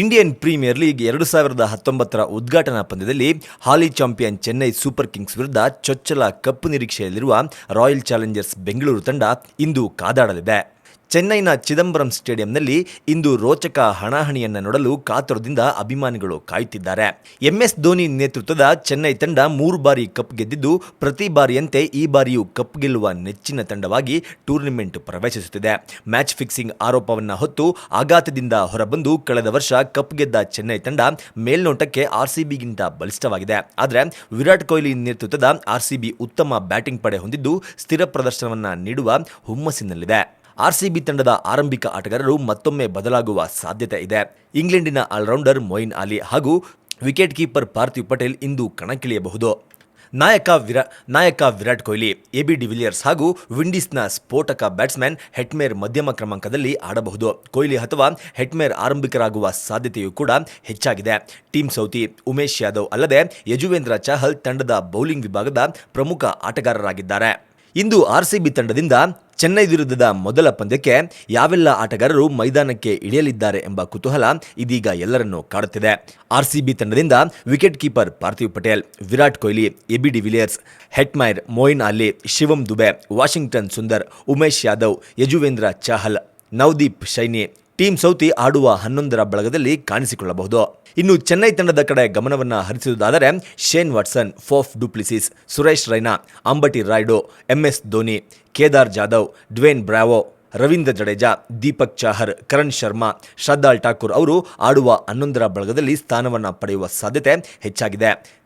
Indian premier league ಎರಡು ಸಾವಿರದ ಹತ್ತೊಂಬತ್ತರ ಉದ್ಘಾಟನಾ ಪಂದ್ಯದಲ್ಲಿ ಹಾಲಿ ಚಾಂಪಿಯನ್ ಚೆನ್ನೈ ಸೂಪರ್ ಕಿಂಗ್ಸ್ ವಿರುದ್ಧ ಚೊಚ್ಚಲ ಕಪ್ಪು ನಿರೀಕ್ಷೆಯಲ್ಲಿರುವ ರಾಯಲ್ ಚಾಲೆಂಜರ್ಸ್ ಬೆಂಗಳೂರು ತಂಡ ಇಂದು ಕಾದಾಡಲಿದೆ. ಚೆನ್ನೈನ ಚಿದಂಬರಂ ಸ್ಟೇಡಿಯಂನಲ್ಲಿ ಇಂದು ರೋಚಕ ಹಣಾಹಣಿಯನ್ನ ನೋಡಲು ಕಾತುರದಿಂದ ಅಭಿಮಾನಿಗಳು ಕಾಯುತ್ತಿದ್ದಾರೆ ಎಂಎಸ್ ಧೋನಿ ನೇತೃತ್ವದ ಚೆನ್ನೈ ತಂಡ ಮೂರು ಬಾರಿ ಕಪ್ ಗೆದ್ದಿದ್ದು, ಪ್ರತಿ ಬಾರಿಯಂತೆ ಈ ಬಾರಿಯೂ ಕಪ್ ಗೆಲ್ಲುವ ನೆಚ್ಚಿನ ತಂಡವಾಗಿ ಟೂರ್ನಿಮೆಂಟ್ ಪ್ರವೇಶಿಸುತ್ತಿದೆ. ಮ್ಯಾಚ್ ಫಿಕ್ಸಿಂಗ್ ಆರೋಪವನ್ನ ಹೊತ್ತು ಆಘಾತದಿಂದ ಹೊರಬಂದು ಕಳೆದ ವರ್ಷ ಕಪ್ ಗೆದ್ದ ಚೆನ್ನೈ ತಂಡ ಮೇಲ್ನೋಟಕ್ಕೆ ಆರ್ಸಿಬಿಗಿಂತ ಬಲಿಷ್ಠವಾಗಿದೆ. ಆದರೆ ವಿರಾಟ್ ಕೊಹ್ಲಿ ನೇತೃತ್ವದ ಆರ್ಸಿಬಿ ಉತ್ತಮ ಬ್ಯಾಟಿಂಗ್ ಪಡೆ ಹೊಂದಿದ್ದು, ಸ್ಥಿರ ಪ್ರದರ್ಶನವನ್ನ ನೀಡುವ ಹುಮ್ಮಸ್ಸಿನಲ್ಲಿದೆ. ಆರ್ಸಿಬಿ ತಂಡದ ಆರಂಭಿಕ ಆಟಗಾರರು ಮತ್ತೊಮ್ಮೆ ಬದಲಾಗುವ ಸಾಧ್ಯತೆ ಇದೆ. ಇಂಗ್ಲೆಂಡಿನ ಆಲ್ರೌಂಡರ್ ಮೊಯಿನ್ ಅಲಿ ಹಾಗೂ ವಿಕೆಟ್ ಕೀಪರ್ ಪಾರ್ಥಿವ್ ಪಟೇಲ್ ಇಂದು ಕಣಕ್ಕಿಳಿಯಬಹುದು. ನಾಯಕ ವಿರಾ, ನಾಯಕ ವಿರಾಟ್ ಕೊಹ್ಲಿ ಎಬಿ ಡಿವಿಲಿಯರ್ಸ್ ಹಾಗೂ ವಿಂಡೀಸ್ನ ಸ್ಫೋಟಕ ಬ್ಯಾಟ್ಸ್ಮನ್ ಹೆಟ್ಮೇರ್ ಮಧ್ಯಮ ಕ್ರಮಾಂಕದಲ್ಲಿ ಆಡಬಹುದು. ಕೊಹ್ಲಿ ಅಥವಾ ಹೆಟ್ಮೇರ್ ಆರಂಭಿಕರಾಗುವ ಸಾಧ್ಯತೆಯೂ ಕೂಡ ಹೆಚ್ಚಾಗಿದೆ. ಟೀಮ್ ಸೌತಿ ಉಮೇಶ್ ಯಾದವ್ ಅಲ್ಲದೆ ಯಜುವೇಂದ್ರ ಚಹಲ್ ತಂಡದ ಬೌಲಿಂಗ್ ವಿಭಾಗದ ಪ್ರಮುಖ ಆಟಗಾರರಾಗಿದ್ದಾರೆ. ಇಂದು ಆರ್ಸಿಬಿ ತಂಡದಿಂದ ಚೆನ್ನೈ ವಿರುದ್ಧದ ಮೊದಲ ಪಂದ್ಯಕ್ಕೆ ಯಾವೆಲ್ಲ ಆಟಗಾರರು ಮೈದಾನಕ್ಕೆ ಇಳಿಯಲಿದ್ದಾರೆ ಎಂಬ ಕುತೂಹಲ ಇದೀಗ ಎಲ್ಲರನ್ನೂ ಕಾಡುತ್ತಿದೆ. ಆರ್ಸಿಬಿ ತಂಡದಿಂದ wicket keeper Parthiv Patel, Virat Kohli, ABD de Villiers Hetmyer, Moeen Ali, Shivam Dube, Washington Sundar, Umesh Yadav, Yuzvendra Chahal, Navdeep Saini Tim Southee ಆಡುವ ಹನ್ನೊಂದರ ಬಳಗದಲ್ಲಿ ಕಾಣಿಸಿಕೊಳ್ಳಬಹುದು. ಇನ್ನು ಚೆನ್ನೈ ತಂಡದ ಕಡೆ ಗಮನವನ್ನು ಹರಿಸುವುದಾದರೆ, Shane Watson, Faf du Plessis, Suresh Raina, Ambati Rayudu, MS Dhoni, Kedar Jadhav, Dwayne Bravo, Ravindra Jadeja, Deepak Chahar, Karan Sharma, Shardul Thakur ಅವರು ಆಡುವ ಹನ್ನೊಂದರ ಬಳಗದಲ್ಲಿ ಸ್ಥಾನವನ್ನು ಪಡೆಯುವ ಸಾಧ್ಯತೆ ಹೆಚ್ಚಾಗಿದೆ.